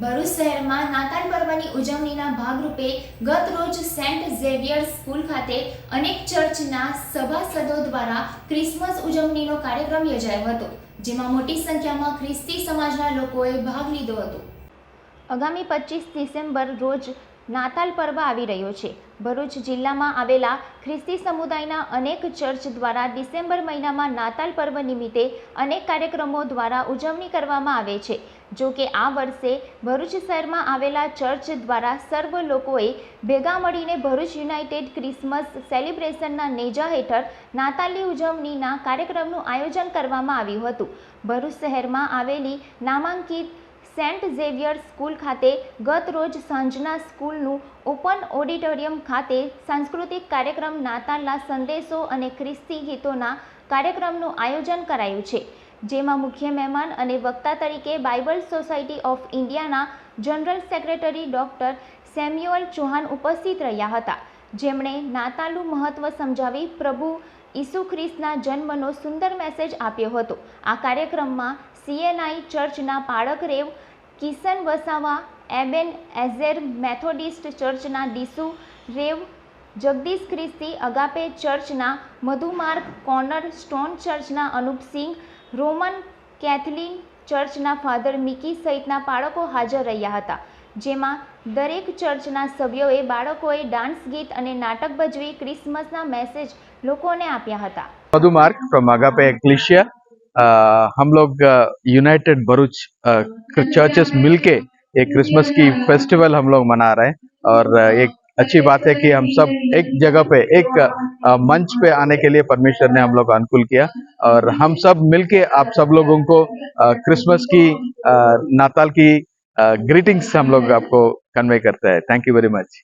ભરૂચ શહેરમાં નાતાલ પર્વની ઉજવણીના ભાગરૂપે ગત રોજ સેન્ટ ઝેવિયર્સ સ્કૂલ ખાતે અનેક ચર્ચના સભાસદો દ્વારા ક્રિસમસ ઉજવણીનો કાર્યક્રમ યોજાયો હતો, જેમાં મોટી સંખ્યામાં ખ્રિસ્તી સમાજના લોકોએ ભાગ લીધો હતો. આગામી પચીસ ડિસેમ્બર રોજ નાતાલ પર્વ આવી રહ્યો છે. ભરૂચ જિલ્લામાં આવેલા ખ્રિસ્તી સમુદાયના અનેક ચર્ચ દ્વારા ડિસેમ્બર મહિનામાં નાતાલ પર્વ નિમિત્તે અનેક કાર્યક્રમો દ્વારા ઉજવણી કરવામાં આવે છે. જો કે આ વર્ષે ભરૂચ શહેરમાં આવેલા ચર્ચ દ્વારા સર્વ લોકોએ ભેગા મળીને ભરૂચ યુનાઇટેડ ક્રિસમસ સેલિબ્રેશનના નેજા હેઠળ નાતાલની ઉજવણીના કાર્યક્રમનું આયોજન કરવામાં આવ્યું હતું. ભરૂચ શહેરમાં આવેલી નામાંકિત સેન્ટ ઝેવિયર સ્કૂલ ખાતે ગત રોજ સાંજના સ્કૂલનું ઓપન ઓડિટોરિયમ ખાતે સાંસ્કૃતિક કાર્યક્રમ નાતાલના સંદેશો અને ખ્રિસ્તી ગીતોના કાર્યક્રમનું આયોજન કરાયું છે, જેમાં મુખ્ય મહેમાન અને વક્તા તરીકે બાઇબલ સોસાયટી ઓફ ઇન્ડિયાના general secretary doctor Samuel Chauhan ઉપસ્થિત રહ્યા હતા. જેમણે નાતાલનું મહત્ત્વ સમજાવી પ્રભુ ઈસુ ખ્રિસ્તના જન્મનો સુંદર મેસેજ આપ્યો હતો. આ કાર્યક્રમમાં સીએનઆઈ ચર્ચના પાળક Rev Kishan Vasava Ebenezer Methodist ચર્ચના ડીસુ Rev Jagdish ખ્રિસ્તી, અગાપે ચર્ચના મધુમાર્ગ કોર્નર, સ્ટોન ચર્ચના અનુપસિંહ રોમન કેથલિન ચર્ચના ફાધર મિકી સહિતના પાળકો હાજર રહ્યા હતા. જેમાં દરેક ચર્ચના સભ્યોએ બાળકોએ ડાન્સ ગીત અને નાટક ભજવી ક્રિસમસના મેસેજ લોકોને આપ્યા હતા मधु मार्ग फ्रॉम अगापे एक्लिशिया हम लोग यूनाइटेड भरूच चर्चेस मिलके एक क्रिसमस की फेस्टिवल हम लोग मना रहे हैं और अ, एक अच्छी बात है कि हम सब एक जगह पे एक अ, मंच पे आने के लिए परमेश्वर ने हम लोग को अनुकूल किया और हम सब मिलके आप सब लोगों को अ, क्रिसमस की अ, नाताल की ग्रीटिंग्स हम लोग आपको कन्वे करते हैं थैंक यू वेरी मच